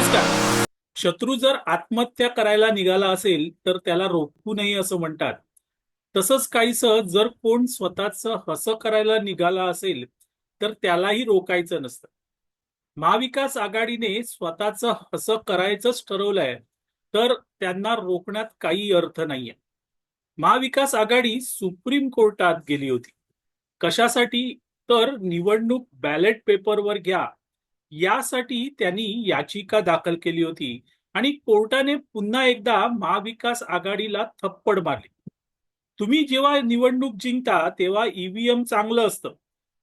नमस्कार. शत्रू जर आत्महत्या करायला निघाला असेल तर त्याला रोखू नये असं म्हणतात. तसंच काहीस जर कोण स्वतःच हस करायला निघाला असेल तर त्यालाही रोखायचं नसतं. महाविकास आघाडीने स्वतःच हस करायचंच ठरवलंय तर त्यांना रोखण्यात काही अर्थ नाहीये. महाविकास आघाडी सुप्रीम कोर्टात गेली होती. कशासाठी? तर निवडणूक बॅलेट पेपरवर घ्या. यासाठी त्यांनी याचिका दाखल केली होती आणि कोर्टाने पुन्हा एकदा महाविकास आघाडीला थप्पड मारली. तुम्ही जेव्हा निवडणूक जिंकता तेव्हा ईव्हीएम चांगलं असतं.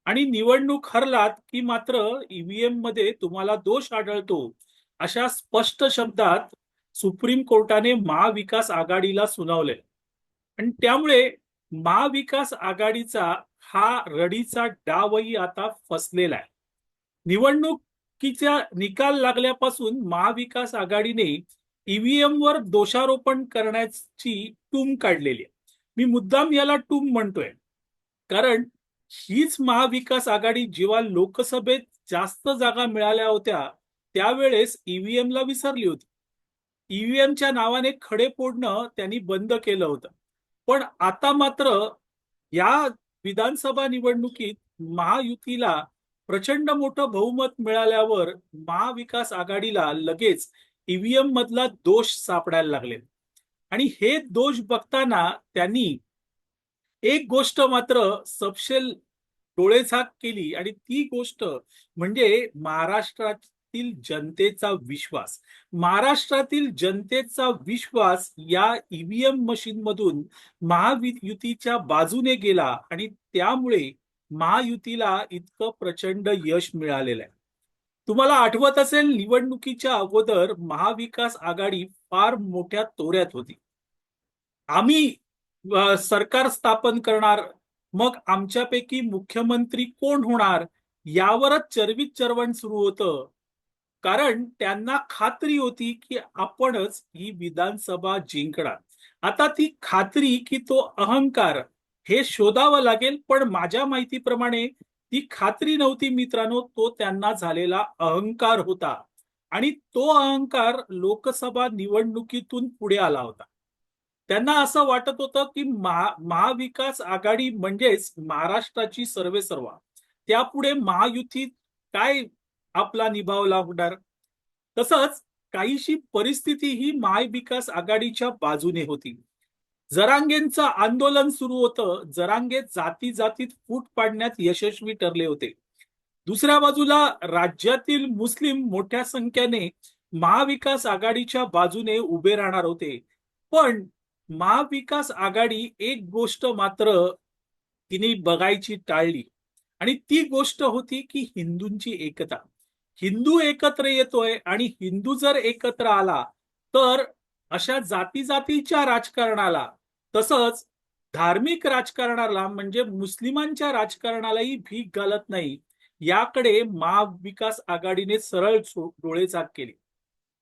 आणि निवडणूक हरलात की मात्र ईव्हीएममध्ये तुम्हाला दोष आढळतो अशा स्पष्ट शब्दात सुप्रीम कोर्टाने महाविकास आघाडीला सुनावले. आणि त्यामुळे महाविकास आघाडीचा हा रडीचा डावही आता फसलेला आहे. निवडणूक निवडणुकीचा निकाल लागल्यापासून महाविकास आघाडीने ईव्हीएम वर दोषारोपण करण्याची टूम काढलेली आहे. मी मुद्दाम याला टूम म्हणतोय. कारण हीच महाविकास आघाडी जेव्हा लोकसभेत जास्त जागा मिळाल्या होत्या त्यावेळेस ईव्हीएमला विसरली होती. ईव्हीएमच्या नावाने खडे फोडणं त्यांनी बंद केलं होतं. पण आता मात्र या विधानसभा निवडणुकीत महायुतीला प्रचंड मोठं बहुमत मिळाल्यावर महाविकास आघाडीला लगेच ईव्हीएम मधला दोष सापडायला लागले. आणि हे दोष बघताना त्यांनी एक गोष्ट मात्र सपशेल डोळेझाक केली आणि ती गोष्ट म्हणजे महाराष्ट्रातील जनतेचा विश्वास. महाराष्ट्रातील जनतेचा विश्वास या ईव्हीएम मशीन मधून महायुतीच्या बाजूने गेला आणि त्यामुळे महायुतीला इतकं प्रचंड यश मिळालेलं आहे. तुम्हाला आठवत असेल निवडणुकीच्या अगोदर महाविकास आघाडी फार मोठ्या तोऱ्यात होती. आम्ही सरकार स्थापन करणार मग आमच्यापैकी मुख्यमंत्री कोण होणार यावरच चरवित चरवण सुरू होतं. कारण त्यांना खात्री होती की आपणच ही विधानसभा जिंकणार. आता ती खात्री की तो अहंकार हे शोधावं लागेल पण माझ्या माहितीप्रमाणे ती खात्री नव्हती मित्रांनो तो त्यांना झालेला अहंकार होता. आणि तो अहंकार लोकसभा निवडणुकीतून पुढे आला होता. त्यांना असं वाटत होतं की महा महाविकास आघाडी म्हणजेच महाराष्ट्राची सर्वे सर्वा त्यापुढे महायुतीत काय आपला निभाव लागणार तसंच काहीशी परिस्थिती ही महाविकास आघाडीच्या बाजूने होती. जरांगेंचं आंदोलन सुरू होतं. जरांगे जाती जातीत फूट पाडण्यात यशस्वी ठरले होते. दुसऱ्या बाजूला राज्यातील मुस्लिम मोठ्या संख्येने महाविकास आघाडीच्या बाजूने उभे राहणार होते. पण महाविकास आघाडी एक गोष्ट मात्र तिने बघायची टाळली. आणि ती गोष्ट होती की हिंदूंची एकता. हिंदू एकत्र येतोय आणि हिंदू जर एकत्र आला तर अशा जाती जातीच्या राजकारणाला तसंच धार्मिक राजकारणाला म्हणजे मुस्लिमांच्या राजकारणालाही भीक घालत नाही याकडे महाविकास आघाडीने सरळ डोळेचाक केली.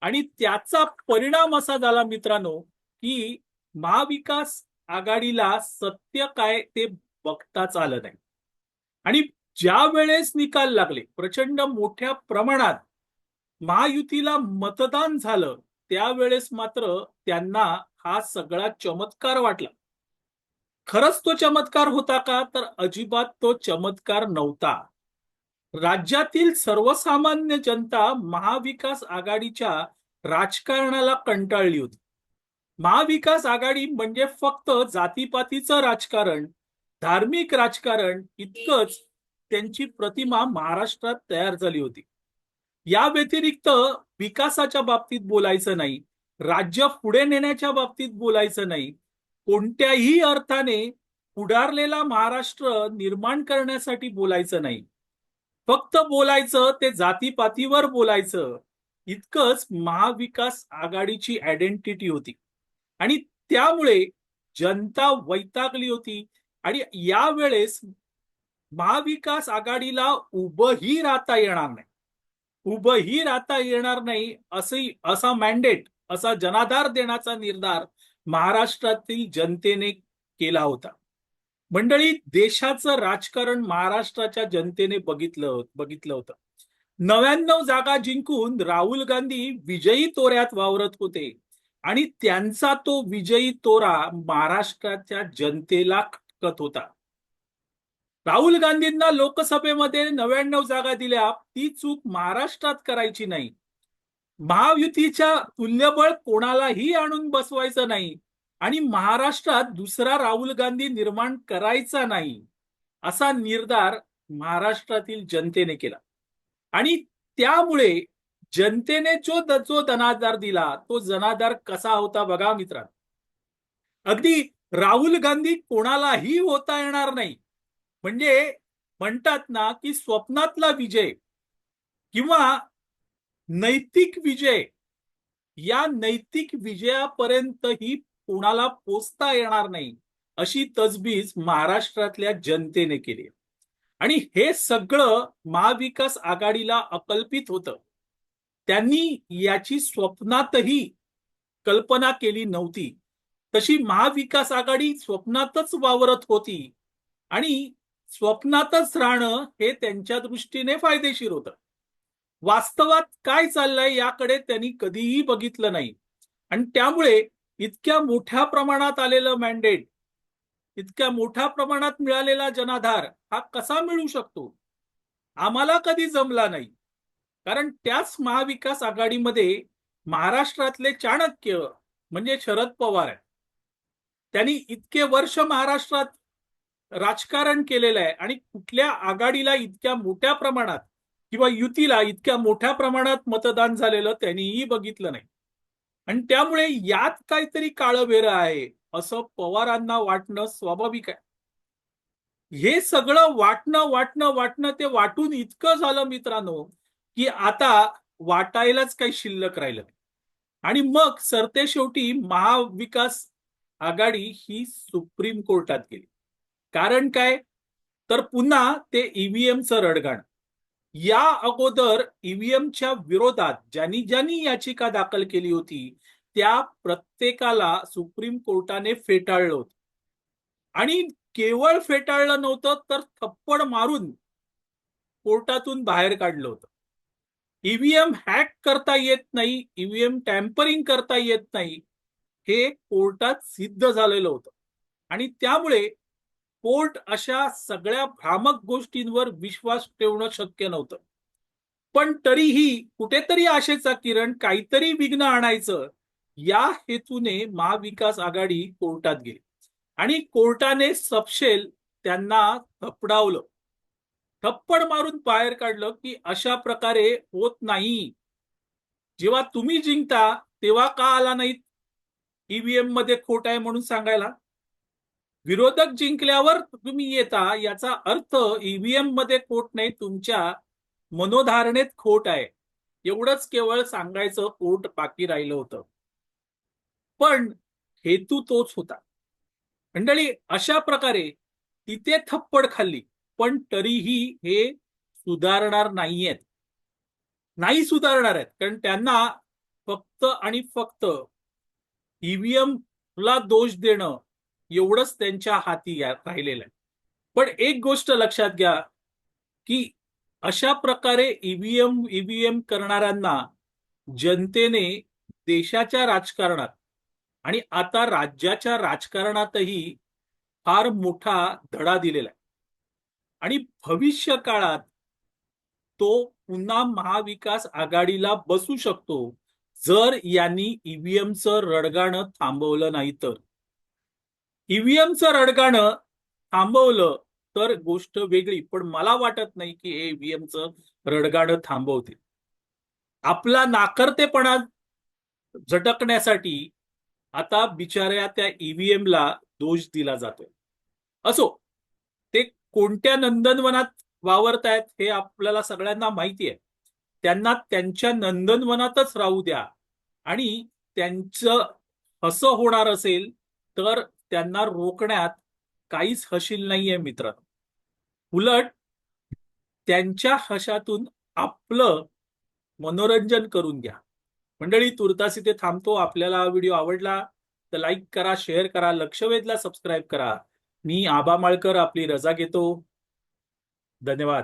आणि त्याचा परिणाम असा झाला मित्रांनो की महाविकास आघाडीला सत्य काय ते बघताच आलं नाही. आणि ज्या वेळेस निकाल लागले प्रचंड मोठ्या प्रमाणात महायुतीला मतदान झालं त्यावेळेस मात्र त्यांना हा सगळा चमत्कार वाटला. खरंच तो चमत्कार होता का? तर अजिबात तो चमत्कार नव्हता. राज्यातील सर्वसामान्य जनता महाविकास आघाडीच्या राजकारणाला कंटाळली होती. महाविकास आघाडी म्हणजे फक्त जातीपातीचं राजकारण धार्मिक राजकारण इतकंच त्यांची प्रतिमा महाराष्ट्रात तयार झाली होती. या व्यतिरिक्त विकासाच्या बाबतीत बोलायचं नाही राज्य पुढे नेण्याच्या बाबतीत बोलायचं नाही कोणत्याही अर्थाने पुढारलेला महाराष्ट्र निर्माण करण्यासाठी बोलायचं नाही. फक्त बोलायचं ते जातीपातीवर बोलायचं इतकंच महाविकास आघाडीची आयडेंटिटी होती. आणि त्यामुळे जनता वैतागली होती आणि यावेळेस महाविकास आघाडीला उभंही राहता येणार नाही. उभंही राहता येणार नाही असं असा मॅन्डेट असा जनाधार देण्याचा निर्धार महाराष्ट्रातील जनतेने केला होता. मंडळी देशाचं राजकारण महाराष्ट्राच्या जनतेने बघितलं बघितलं होतं. नव्याण्णव जागा जिंकून राहुल गांधी विजयी तोऱ्यात वावरत होते आणि त्यांचा तो विजयी तोरा महाराष्ट्राच्या जनतेला खटकत होता. राहुल गांधींना लोकसभेमध्ये नव्याण्णव जागा दिल्या. ती चूक महाराष्ट्रात करायची नाही. महायुतीच्या तुल्यबळ कोणालाही आणून बसवायचं नाही. आणि महाराष्ट्रात दुसरा राहुल गांधी निर्माण करायचा नाही असा निर्धार महाराष्ट्रातील जनतेने केला. आणि त्यामुळे जनतेने जो जो जनाधार दिला तो जनाधार कसा होता बघा मित्रांनो. अगदी राहुल गांधी कोणालाही होता येणार नाही. म्हणजे म्हणतात ना की स्वप्नातला विजय किंवा नैतिक विजय या नैतिक विजयापर्यंतही कोणाला पोचता येणार नाही अशी तजबीज महाराष्ट्रातल्या जनतेने केली आणि हे सगळं महाविकास आघाडीला अकल्पित होतं. त्यांनी याची स्वप्नातही कल्पना केली नव्हती. तशी महाविकास आघाडी स्वप्नातच वावरत होती आणि स्वप्नातच राहणं हे त्यांच्या दृष्टीने फायदेशीर होतं. वास्तवात काय चाललंय याकडे त्यांनी कधीही बघितलं नाही. आणि त्यामुळे इतक्या मोठ्या प्रमाणात आलेलं मॅन्डेट इतक्या मोठ्या प्रमाणात मिळालेला जनाधार हा कसा मिळू शकतो? आम्हाला कधी जमला नाही. कारण त्याच महाविकास आघाडीमध्ये महाराष्ट्रातले चाणक्य म्हणजे शरद पवार त्यांनी इतके वर्ष महाराष्ट्रात राजकारण केलेलं आहे आणि कुठल्या आघाडीला इतक्या मोठ्या प्रमाणात किंवा युतीला इतक्या मोठ्या प्रमाणात मतदान झालेलं त्यांनीही बघितलं नाही. आणि त्यामुळे यात काहीतरी काळं आहे असं पवारांना वाटणं स्वाभाविक आहे. हे सगळं वाटणं वाटणं वाटणं ते वाटून इतकं झालं मित्रांनो की आता वाटायलाच काही शिल्लक राहिलं आणि मग सरते शेवटी महाविकास आघाडी ही सुप्रीम कोर्टात गेली. कारण काय? तर पुन्हा ते ईव्हीएमचं रडगाण. या अगोदर ईव्हीएमच्या विरोधात ज्यांनी ज्यांनी याचिका दाखल केली होती त्या प्रत्येकाला सुप्रीम कोर्टाने फेटाळलं होतं. आणि केवळ फेटाळलं नव्हतं तर थप्पड मारून कोर्टातून बाहेर काढलं होतं. ईव्हीएम हॅक करता येत नाही ईव्हीएम टॅम्परिंग करता येत नाही हे कोर्टात सिद्ध झालेलं होतं. आणि त्यामुळे कोर्ट अशा सगळ्या भ्रामक गोष्टींवर विश्वास ठेवणं शक्य नव्हतं. पण तरीही कुठेतरी आशेचा किरण काहीतरी विघ्न आणायचं या हेतूने महाविकास आघाडी कोर्टात गेली. आणि कोर्टाने सपशेल त्यांना थपडावलं. थप्पड मारून बाहेर काढलं की अशा प्रकारे होत नाही. जेव्हा तुम्ही जिंकता तेव्हा का आला नाहीत? ईव्हीएममध्ये खोट आहे म्हणून सांगायला. विरोधक जिंकल्यावर तुम्ही येता याचा अर्थ ईव्हीएममध्ये खोट नाही तुमच्या मनोधारणेत खोट आहे. एवढंच केवळ सांगायचं पोट बाकी राहिलं होतं. पण हेतू तोच होता. मंडळी अशा प्रकारे तिथे थप्पड खाल्ली पण तरीही हे सुधारणार नाहीयेत. नाही सुधारणार आहेत कारण त्यांना फक्त आणि फक्त ईव्हीएम ला दोष देणं एवढंच त्यांच्या हाती राहिलेलं आहे. पण एक गोष्ट लक्षात घ्या की अशा प्रकारे ईव्हीएम ईव्हीएम करणाऱ्यांना जनतेने देशाच्या राजकारणात आणि आता राज्याच्या राजकारणातही फार मोठा धडा दिलेला आहे. आणि भविष्य काळात तो पुन्हा महाविकास आघाडीला बसू शकतो जर यांनी ईव्हीएमचं रडगाणं थांबवलं नाही तर. ईव्हीएमचं रडगाणं थांबवलं तर गोष्ट वेगळी पण मला वाटत नाही की हे ईव्हीएमचं रडगाणं थांबवतील. आपला नाकर्तेपणा झटकण्यासाठी आता बिचाऱ्या त्या ईव्हीएमला दोष दिला जातोय. असो ते कोणत्या नंदनवनात वावरतायत हे आपल्याला सगळ्यांना माहिती आहे त्यांना त्यांच्या नंदनवनातच राहू द्या आणि त्यांचं असं होणार असेल तर त्यांना रोखण्यात काहीच हशील नाहीये मित्र. उलट त्यांच्या हशातून आपलं मनोरंजन करून घ्या. मंडळी तुर्तास इथे थांबतो. आपल्याला हा व्हिडिओ आवडला तर लाईक करा शेअर करा लक्षवेधला सबस्क्राईब करा. मी आबा माळकर आपली रजा घेतो. धन्यवाद.